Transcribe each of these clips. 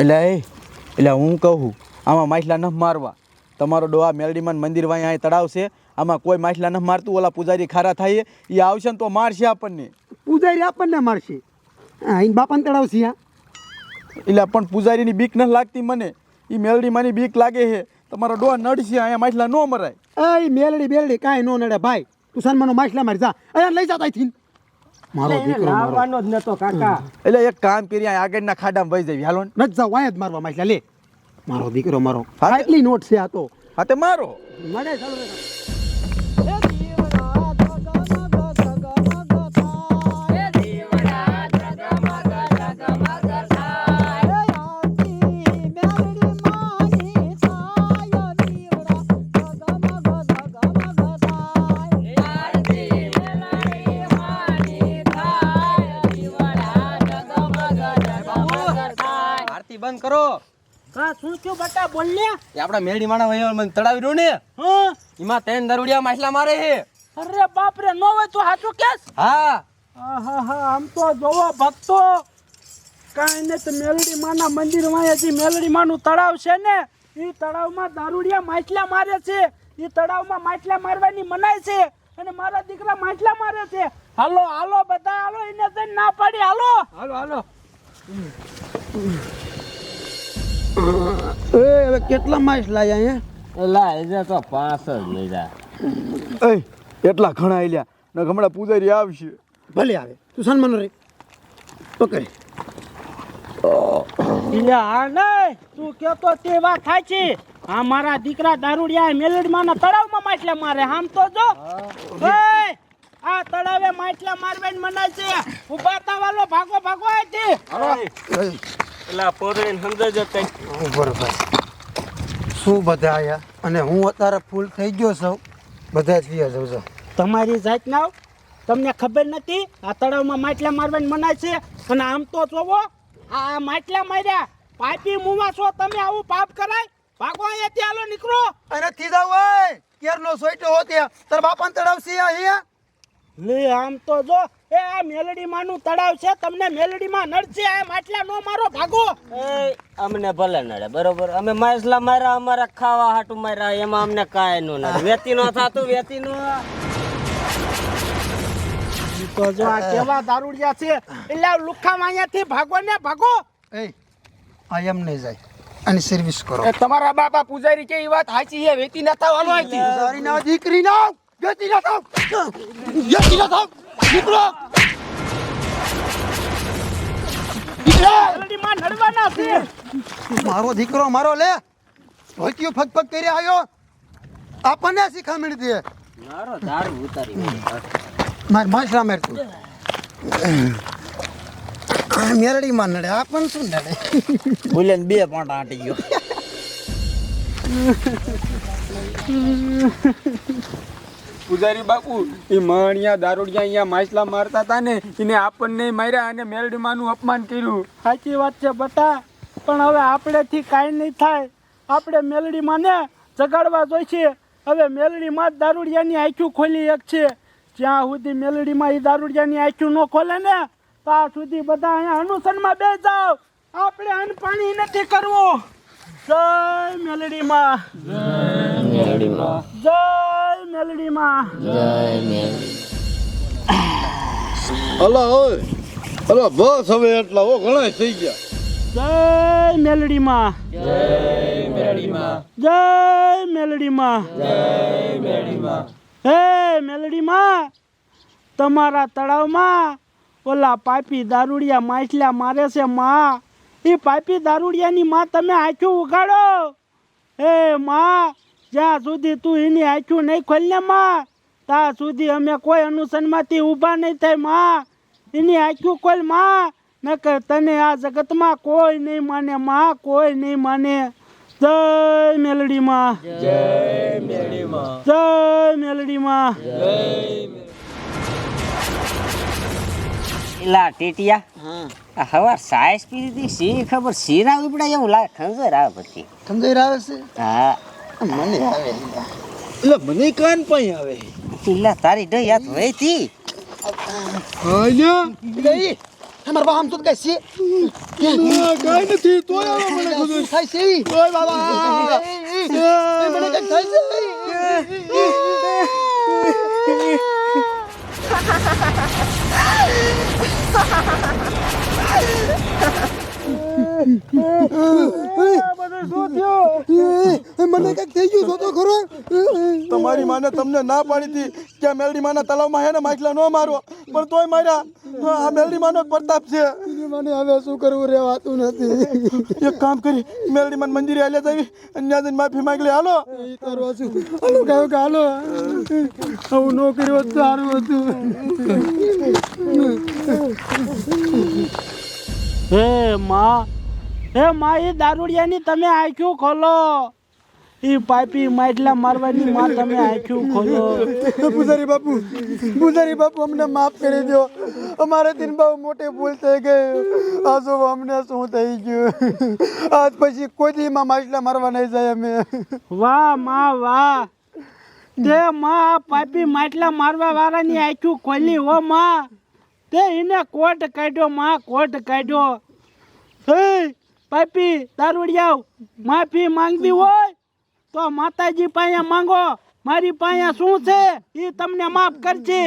એટલે એ એટલે હું કહું આમાં માછલા ન મારવા. તમારો ડોહા મેલડીમાં મંદિર વાંઈ અહીં તળાવ છે આમાં કોઈ માછલા ન મારતું ઓલા પૂજારી ખારા થાય એ આવશે ને તો મારશે આપણને. પૂજારી આપણને મારશે. હા એને બાપાને તળાવશે હા. એટલે પણ પૂજારીની બીક ન લાગતી મને. એ મેલડીમાંની બીક લાગે છે. તમારો ડોહા નડશે અહીંયા માછલા ન મરાય. એ મેલડી બેલડી કાંઈ ન નડે. ભાઈ તું સન્માનો માછલા મારી જા. અહીંયા લઈ જા તાઈથી. મારો દીકરો મારો. લાવવાનો જ નતો કાકા. એટલે એક કામ કરી અહીંયા આગળના ખાડામાં વહી જાય હાલો ન. જાવ વાય જ મારવા માછલા લે. મારો દીકરો મારો. આટલી નોટ છે આ તો. હા તે મારો. મને ચાલો હા શું થયું બટા? બોલ ને એ આપડા મેરડી માણા ભાઈ મને તળાવી રહ્યો ને. હા? એમાં ત્રણ દરોડિયા માછલા મારે છે. અરે બાપ રે નો હોય તો સાચું કેસ? હા. હા હા આમ તો જોવો ભક્તો. કાંઈ ને તો મેલડી માના મંદિરમાં મેલડી માનું તળાવ છે ને એ તળાવમાં દારૂડિયા માછલા મારે છે. એ તળાવમાં માછલા મારવાની મનાય છે. અને મારા દીકરા માછલા મારે છે. હાલો હાલો બધા હાલો એને જઈને ના પાડી. હાલો. હાલો હાલો. એ હવે કેટલા માછલા અહીંયા? લાય એ તો પાંચ જ લઈ જા એ એટલા ઘણા એલ્યા ને હમણાં પૂજારી આવશે. ભલે આવે તું સન્માનો રે. પકડે. હા નહીં તું કેતો તે વાત થાય છે હા મારા દીકરા દારૂડિયા મેલડીમાંના તળાવમાં માછલા મારે આમ તો જો. આ તળાવે માછલા મારવાની મનાય છે. ઊભા તાવાલો ભાગો ભાગો અહીંથી. એલા પોદળીને સમજાવજો કઈ બરોબર. શું બધા આયા? અને હું અત્યારે ફૂલ થઈ ગયો છું. બધા જ વિયા છો તમારી જાત ના તમને ખબર નથી આ તળાવમાં માટલા મારવાની મનાય છે. અને આમ તો જોવો આ માટલા માર્યા. પાપી મુવા છો તમે આવું પાપ કરાય? ભાગો અહીંયાથી હાલો નીકળો. અને થી જાવ ઓય કેરનો સોઈટો હો ત્યાં? તાર બાપાને તળાવશે અહીંયા? લે આમ તો જો. એ આ મેલડીમાં નું તળાવ છે તમને મેલડીમાં નડશે આ માટલા નો મારો ભાગો. અમને ભલે નડે બરોબર? અમે માછલા માર્યા અમારા ખાવા હાટું માર્યા એમાં અમને કાંઈ નો નડે. વેતી નો થાતું વેતી નો. તો જો આ કેવા દારૂડિયા છે. એટલે આ લુખામાં અહીંયાથી ભાગો ને ભાગો. એ આ એમ નહીં જાય. આની સર્વિસ કરો. તમારા બાપા પૂજારી કે એ વાત સાચી છે વેતી ના થવાનું અહીંથી. પૂજારી ના દીકરી ના વેતી ના થાવ. વેતી ના થાવ. નીકળો મારો દીકરો મારો લે! ભોતિયો ફગ ફગ કરી આવ્યો. આપણને શીખામણ દે. મારો દારૂ ઉતારી માર માસરા મેર તું. મેરડી માં નડે આપણ શું નડે? બોલે બે પાંટા આટી ગયો. પૂજારી બાપુ એ માણિયા દારૂડિયા અહીંયા માછલા મારતા હતા ને એને આપણને માર્યા અને મેલડીમાનું અપમાન કર્યું. સાચી વાત છે બટા પણ હવે આપણેથી કાંઈ નહીં થાય. આપણે મેલડીમાંને જગાડવા જોઈશે. હવે મેલડીમાં જ દારૂડિયાની આંખ્યું ખોલી એક છે. જ્યાં સુધી મેલડીમાં એ દારૂડિયાની આંખ્યું ન ખોલે ને ત્યાં સુધી બધા અહીંયા અનુસનમાં બે જાઓ. આપણે અન્ન પાણી નથી કરવું. જય મેલડીમાં. જય મેલડીમાં. હલો ઓય હલો બસ હવે એટલા ઓ ઘણા થઈ ગયા. જય મેલડીમાં. જય મેલડીમાં. હે મેલડીમાં તમારા તળાવમાં ઓલા પાપી દારૂડિયા માછલા મારે છે માં. એ પાપી દારૂડિયાની માં તમે આંખું ઉગાડો હે માં જ્યાં સુધી તું એની આંખું નહીં ખોલને માં ત્યાં સુધી અમે કોઈ અનુસનમાંથી ઊભા નહીં થાયમાં. એની આંખું ખોલમાં નકર તને આ જગતમાં કોઈ નહીં માને માં કોઈ નહીં માને. જય મેલડી માં. જય મેલડીમાં જય મેલડીમાં એલા ટીટિયા આ હવાર સાયસ પી દીધી સી ખબર શીરા ઉપડા એવું લાગે ખંજર આવે પછી. ખંજર આવે છે? હા. મને આવે એટલે મને કાન પણ આવે એલા તારી ડઈ હાથ વહીતી હા ગઈ અમાર બા આમ તો કઈ છે કઈ નથી તોય મને શું થાય છે ઓય બાબા એ, એ, એ, મને કંઈક થાય છે એ, મને કંઈક થઈ ગયું તો ખરો. તમારી માને તમને ના પાડી હતી કે આ મેલડી માના તળાવમાં હે ને માછલા ન મારો. પણ તોય માર્યા. આ મેલડી માનો પ્રતાપ છે. મને હવે શું કરવું રેવાતું નથી. એક કામ કરી મેલડી માન મંદિરે આલે જાવી. અને ત્યાં જઈને માફી માંગલી હાલો. ઈ કરવા શું હાલો કહ્યું કે હાલો આવું ન કર્યું સારું હતું. હે માં હે માં એ દારૂડિયાની તમે આંખ્યું ખોલો. એ પાઇપી માટલા મારવાની માં તમે આંખ્યું ખોલો. પૂજારી બાપુ પૂજારી બાપુ અમને માફ કરી દો અમારે દિન બહુ મોટે ભૂલ થઈ ગઈ. આ જો અમને શું થઈ ગયું? આજ પછી કોઈ દી માં માટલા મારવા નહીં જાય અમે. વાહમાં વાહ. તે માં પાઇપી માટલા મારવા વાળાની આંખ્યું ખોલી હો માં. તે એને કોટ કાઢ્યો માં કોટ કાઢ્યો. હે પાપી દારૂડિયાઓ માફી માંગવી હોય. તો માતાજી પાસે માંગો મારી પાસે શું છે એ તમને માફ કરજે.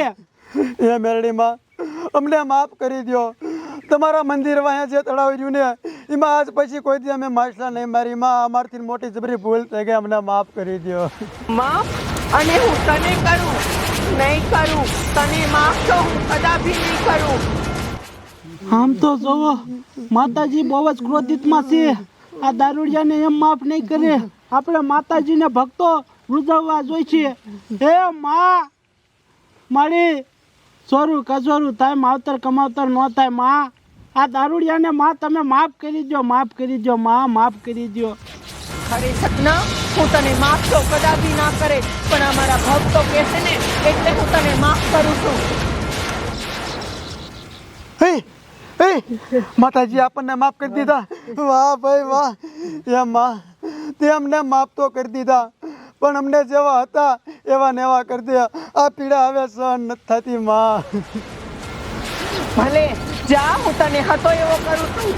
એ મેરડીમાં અમને માફ કરી દો તમારા મંદિર વાયા જે તળાવ રહ્યું ને એમાં આજ પછી કોઈ દી અમે માછલા નહીં મારી. માં અમારથી મોટી જબરી ભૂલ થઈ ગઈ અમને માફ કરી દો માફ અને હું તને કરું નહીં કરું. તને માફ તો હું કદાપી નહીં કરું. આમ તો જોવો માતાજી બહુ જ ક્રોધિતમાં છે. આ દારૂડિયાને એમ માફ નહીં કરે. આપણે માતાજીને ભક્તો ઉજવવા જોઈએ છીએ. હે માં મારી સોરું કસોરું થાય માવતર કમાવતર ન થાયમાં આ દારૂડિયાને માં તમે માફ કરી દો માફ કરી દો માં માફ કરી દો ખરી સપના હું તને માફ તો કદાપી ના કરે પણ અમારા ભક્તો કહેશે ને એટલે હું તને માફ કરું છું. હે હે માતાજી આપણને માફ કરી દીધા. વાહ ભાઈ વાહ. એ માં તે અમને માફ તો કરી દીધા પણ અમને જેવા હતા એવા ને એવા કરી દે આ પીડા હવે સહન નથી થતી માં. ભલે જા હું તને હતો એવો કરું છું.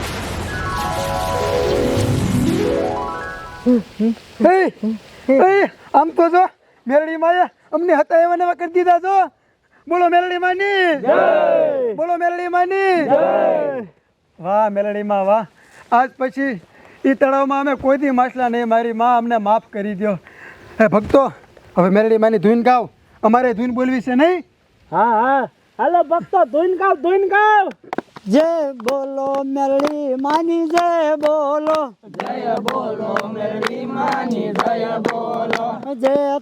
આમ તો જો મેરડી માએ અમને હતા એવા ને એવા કરી દીધા જો. બોલો મેરડી માની બોલો મેરડી માની વાહ મેરડી માં વાહ. આજ પછી એ તળાવમાં અમે કોઈ દી માછલા નહીં મારી માં અમને માફ કરી દો હે ભક્તો હવે મેરડી માની ધૂન ગાવ. અમારે ધૂન બોલવી છે નહીં? હા હા. હાલો ભક્તો ધૂન ગાવ ધૂન ગાવ. જય બોલો મેરડી માની જય બોલો. જય બોલો મેરડી માની જય બોલો. જય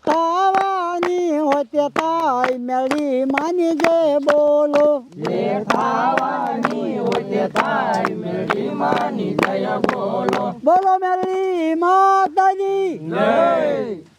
તાવાની હોતે તાય મેળી માની જે બોલો. તાવાની હોતે તાય મેરડી માની જય બોલો. બોલો મેરડી માતાજી. જય.